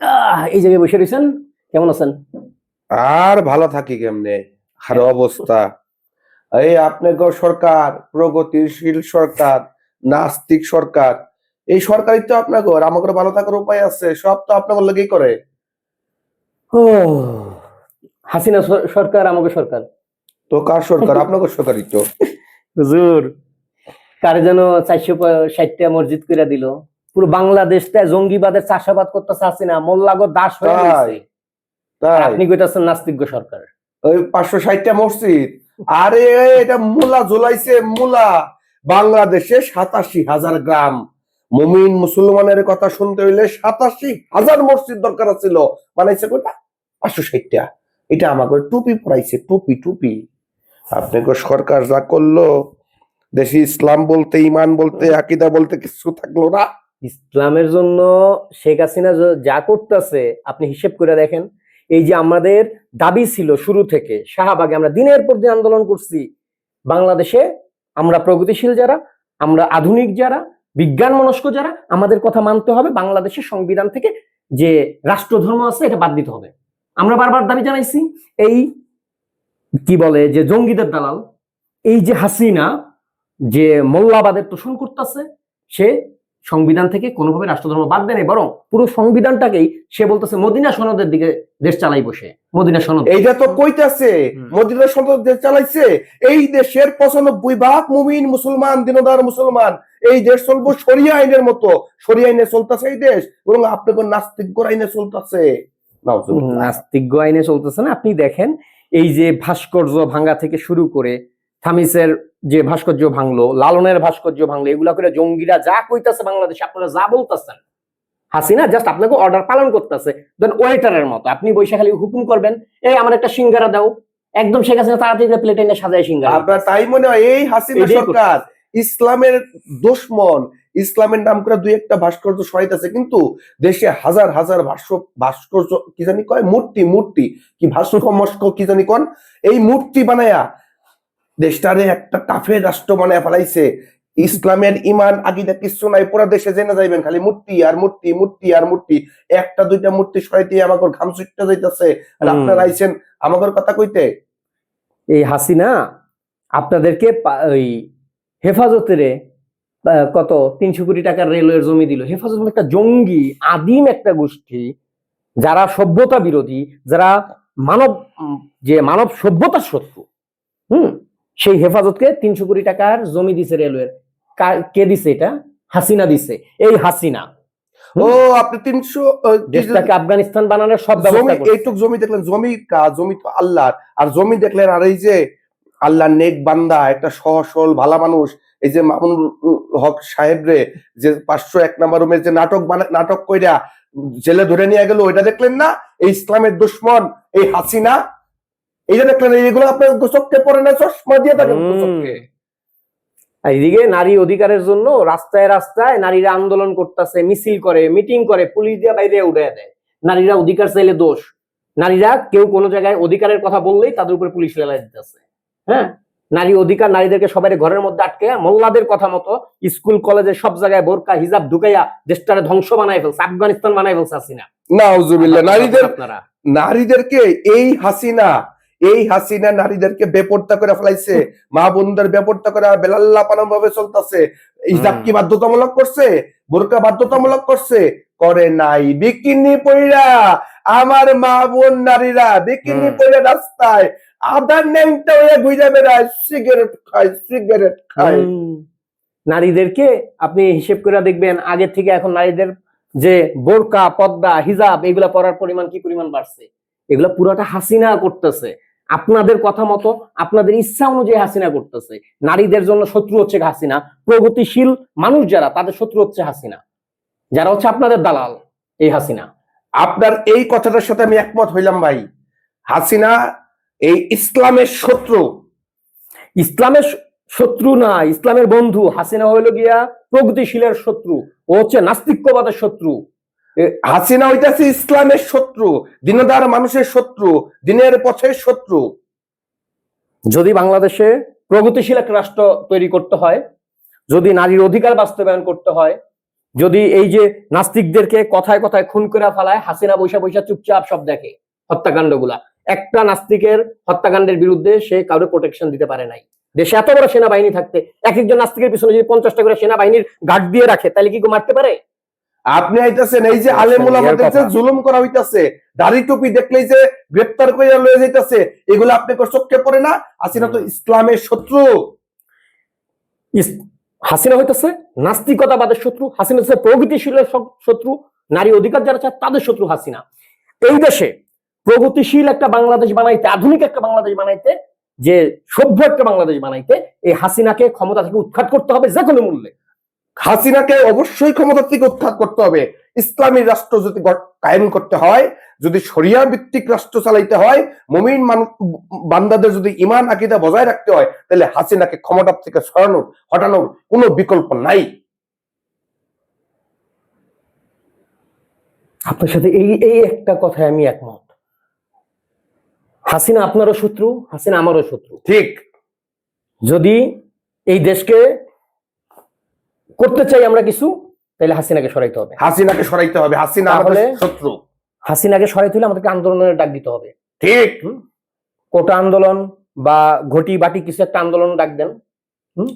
আহ, এই জায়গায় বসে রয়েছেন? কেমন আছেন? আর ভালো থাকি কেমনে? আর অবস্থা। এই আপনাকে সরকার প্রগতিশীল সরকার নাস্তিক সরকার এই সরকারই তো আপনাকে আমাকে ভালো থাকার উপায় আছে সব তো আপনাকে লেগেই করে। ও হাসিনা সরকার আমাকে সরকার। তো কার সরকার? আপনাকে সরকারই তো। হুজুর কারে যেন চারশো ষাটটা মসজিদ করে দিল। পুরো বাংলাদেশটা জঙ্গিবাদের চাষাবাদ করতেছে হাসিনা মোল্লাগো দাস হয়ে গেছে। আপনি কইতাছেন নাস্তিজ্ঞ সরকার। ওই পাঁচশো ষাটটা মসজিদ। আরে এটা মুলা ঝুলাইছে মুলা বাংলাদেশে সাতাশি হাজার গ্রাম। মুমিন মুসলমানের কথা শুনতে হইলে সাতাশি হাজার মসজিদ দরকার ছিল বানাইছে কোটা পাঁচশো ষাটটা। এটা আমাকে টুপি পরাইছে টুপি টুপি। আপনাকে সরকার যা করল দেশে ইসলাম বলতে ইমান বলতে আকিদা বলতে কিছু থাকল না। ইসলামের জন্য শেখ হাসিনা যা করতেছে, আপনি হিসেব করে দেখেন, এই যে আমাদের দাবি ছিল শুরু থেকে, শাহবাগে আমরা দিনের পর দিন আন্দোলন করছি, বাংলাদেশে আমরা প্রগতিশীল যারা, আমরা আধুনিক যারা বিজ্ঞান মনস্ক যারা, আমাদের কথা মানতে হবে, বাংলাদেশের সংবিধান থেকে যে রাষ্ট্রধর্ম আছে, এটা বাদ দিতে হবে। আমরা বারবার দাবি জানাইছি, এই কি বলে, যে জঙ্গিদের দালাল, এই যে হাসিনা যে মোল্লাবাদের তোষণ করতেছে, সে সংবিধান থেকে কোনোভাবে রাষ্ট্রধর্ম বাদ দেয় নাই, বরং পুরো সংবিধানটাকেই সে বলতেছে মদিনা সনদের দিকে দেশ চালাই বসে মদিনা সনদ। এইটা তো কইতাছে মদিনা সন্তোষ দেশ চালাইছে এই দেশের পঁচানব্বই ভাগ মুমিন মুসলমান দিনদার মুসলমান এই দেশ চলবো সরিয়া আইনের মতো সরিয়া আইনে চলতেছে এই দেশ এবং আপনাকে নাস্তিক আইনে চলতেছে। নাস্তিজ্ঞ আইনে চলতেছে না আপনি দেখেন এই যে ভাস্কর্য ভাঙ্গা থেকে শুরু করে থামিসের যে ভাস্কর্য ভাঙলো লালনের ভাস্কর্য ভাঙলো এগুলা করে জঙ্গিরা যা কইতাছে বাংলাদেশে আপনারা যা বলতেছেন। হাসিনা জাস্ট আপনাকে অর্ডার পালন করতেছে। দেন ওয়েটারের মতো আপনি বৈশা খালি হুকুম করবেন এই আমার একটা সিঙ্গারা দাও। একদম শেখ হাসিনা তাড়াতাড়ি প্লেটে এনে সাজায় সিঙ্গারা। আপনার তাই মনে হয় এই হাসিনা সরকার ইসলামের দুশ্মন ইসলামের নাম করে দুই একটা ভাস্কর্য সরাইতেছে কিন্তু দেশে হাজার হাজার ভাস্য ভাস্কর্য কি জানি কয়? মূর্তি মূর্তি কি ভাস্ক মস্ক কি জানি কন? এই মূর্তি বানায়া দেশটারে একটা কাফের রাষ্ট্র বানায় ফেলাইছে। ইসলামের ইমান আগিদা কিছু নাই পুরো দেশে জেনে যাইবেন খালি মূর্তি আর মূর্তি মূর্তি আর মূর্তি। একটা দুইটা মূর্তি সরাইতে আমাকে ঘাম ছুটতে যাইতেছে। আর। আপনারা আইছেন আমাদের কথা কইতে? এই হাসিনা আপনাদেরকে ওই হেফাজতের কত? তিনশো কোটি টাকার রেলওয়ের জমি দিল। হেফাজত মানে একটা জঙ্গি আদিম একটা গোষ্ঠী যারা সভ্যতা বিরোধী যারা মানব যে মানব সভ্যতার শত্রু। হুম? সেই হেফাজতকে তিনশো কোটি টাকার জমি দিছে রেলওয়ের। কে দিছে এটা? হাসিনা দিছে। এই হাসিনা। ও আপনি তিনশো দেশটাকে আফগানিস্তান বানানোর সব জমি এইটুক জমি দেখলেন জমি জমি তো আল্লাহর। আর জমি দেখলেন আর এই যে আল্লাহ নেক বান্দা একটা সহজ সরল ভালা মানুষ এই যে মামুন হক সাহেব রে যে পাঁচশো এক নাম্বার যে নাটক নাটক কইরা জেলে ধরে নিয়ে গেল ওইটা দেখলেন না? এই ইসলামের দুশ্মন এই হাসিনা। এইটা দেখলেন এইগুলো আপনার গোসককে পরে না চশমা দিয়ে থাকেন গোসককে এদিকে নারী অধিকারের জন্য রাস্তায় রাস্তায় নারীরা আন্দোলন করতেছে মিছিল করে মিটিং করে পুলিশ দিয়ে বাইরে উঠে দেয়। নারীরা অধিকার চাইলে দোষ। নারীরা কেউ কোনো জায়গায় অধিকারের কথা বললেই তাদের উপরে পুলিশ লেলাই দিতেছে। হ্যাঁ? নারী অধিকার নারীদেরকে সবাই ঘরের মধ্যে আটকে মোল্লাদের কথা মতো স্কুল কলেজে সব জায়গায় বোরকা হিজাব ঢুকাইয়া দেশটারে ধ্বংস বানাই ফেলছে আফগানিস্তান বানাই ফেলছে হাসিনা। নাউজুবিল্লাহ নারীদের নারীদেরকে এই হাসিনা এই হাসিনা নারীদেরকে বেপর্দা করে ফেলাইছে মা বোনদের বেপর্দা করে বেলাল্লা পালন ভাবে চলতেছে হিজাব কি বাধ্যতামূলক করছে? বোরকা বাধ্যতামূলক করছে? করে নাই। বিকিনি পইরা আমার মা বোন নারীরা বিকিনি পইরা রাস্তায় আদার নেংটা হয়ে ঘুরে বেড়ায় সিগারেট খায় সিগারেট খায়। নারীদেরকে আপনি হিসেব করে দেখবেন আগে থেকে এখন নারীদের যে বোরকা পর্দা হিজাব এগুলা পরার পরিমাণ কি পরিমাণ বাড়ছে? এগুলা পুরোটা হাসিনা করতেছে। আপনাদের কথা মতো আপনাদের ইচ্ছা অনুযায়ী হাসিনা করতেছে। নারীদের জন্য শত্রু হচ্ছে হাসিনা। প্রগতিশীল মানুষ যারা তাদের শত্রু হচ্ছে হাসিনা। যারা হচ্ছে আপনাদের দালাল এই হাসিনা। আপনার এই কথাটার সাথে আমি একমত হইলাম ভাই। হাসিনা এই ইসলামের শত্রু। ইসলামের শত্রু না ইসলামের বন্ধু। হাসিনা হইল গিয়া প্রগতিশীলের শত্রু। ও হচ্ছে নাস্তিক্যবাদের শত্রু। হাসিনা হইতাছে ইসলামের শত্রু, দিনদার মানুষের শত্রু, দিনের পথের শত্রু। যদি বাংলাদেশে প্রগতিশীল একটা রাষ্ট্র তৈরি করতে হয়, যদি নারীর অধিকার বাস্তবায়ন করতে হয়, যদি এই যে নাস্তিকদেরকে কথায় কথায় খুন করে ফেলায়, হাসিনা বৈশা বৈশা চুপচাপ সব দেখে হত্যাকাণ্ডগুলা। একটা নাস্তিকের হত্যাকাণ্ডের বিরুদ্ধে সে কারও প্রোটেকশন দিতে পারে নাই। দেশে এত বড় সেনাবাহিনী থাকতে, এক একজন নাস্তিকের পিছনে যদি পঞ্চাশটা করে সেনাবাহিনীর গার্ড দিয়ে রাখে, তাহলে কি মারতে পারে? আপনি আইতাছেন এই যে আচ্ছা, আলেমুল আমাদের জুলুম করা হইতাছে দাড়ি টুপি দেখলেই যে গ্রেপ্তার করে লয়ে যাইতাছে এগুলো আপনি চোখে পড়ে না? আসিনা তো ইসলামের শত্রু। হাসিনা হইতেছে নাস্তিকতাবাদের শত্রু হাসিনা হচ্ছে প্রগতিশীলের শত্রু নারী অধিকার যারা চায় তাদের শত্রু হাসিনা। এই দেশে প্রগতিশীল একটা বাংলাদেশ বানাইতে আধুনিক একটা বাংলাদেশ বানাইতে যে সভ্য একটা বাংলাদেশ বানাইতে এই হাসিনাকে ক্ষমতা থেকে উৎখাত করতে হবে যে কোনো মূল্যে। হাসিনাকে অবশ্যই ক্ষমতা থেকে উৎখাত করতে হবে। ইসলামী রাষ্ট্র যদি কায়েম করতে হয় যদি শরিয়া ভিত্তিক রাষ্ট্র চালাইতে হয় মমিন মান- বান্দাদের যদি ইমান আকিদা বজায় রাখতে হয় তাহলে হাসিনাকে ক্ষমতা থেকে সরানোর হটানোর কোনো বিকল্প নাই। আপনার সাথে এই এই একটা কথায় আমি একমত। হাসিনা আপনারও শত্রু হাসিনা আমারও শত্রু। ঠিক। যদি এই দেশকে করতে চাই আমরা কিছু তাহলে হাসিনাকে সরাইতে হবে। হাসিনাকে সরাইতে হবে। হাসিনা আমাদের শত্রু। হাসিনাকে সরাইতে হলে আমাদেরকে আন্দোলনের ডাক দিতে হবে। ঠিক। কোটা আন্দোলন বা ঘটি বাটি কিছু একটা আন্দোলন ডাক দেন।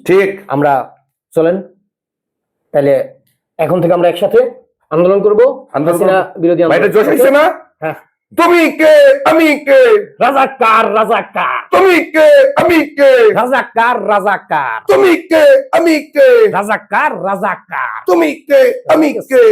ঠিক। আমরা চলেন। তাহলে এখন থেকে আমরা একসাথে আন্দোলন করব। হাসিনা বিরোধী আন্দোলন না। তুমি কে আমি কে রাজাকার রাজাকার তুমি কে আমি কে রাজাকার রাজাকার তুমি কে আমি কে রাজাকার রাজাকার তুমি কে আমি কে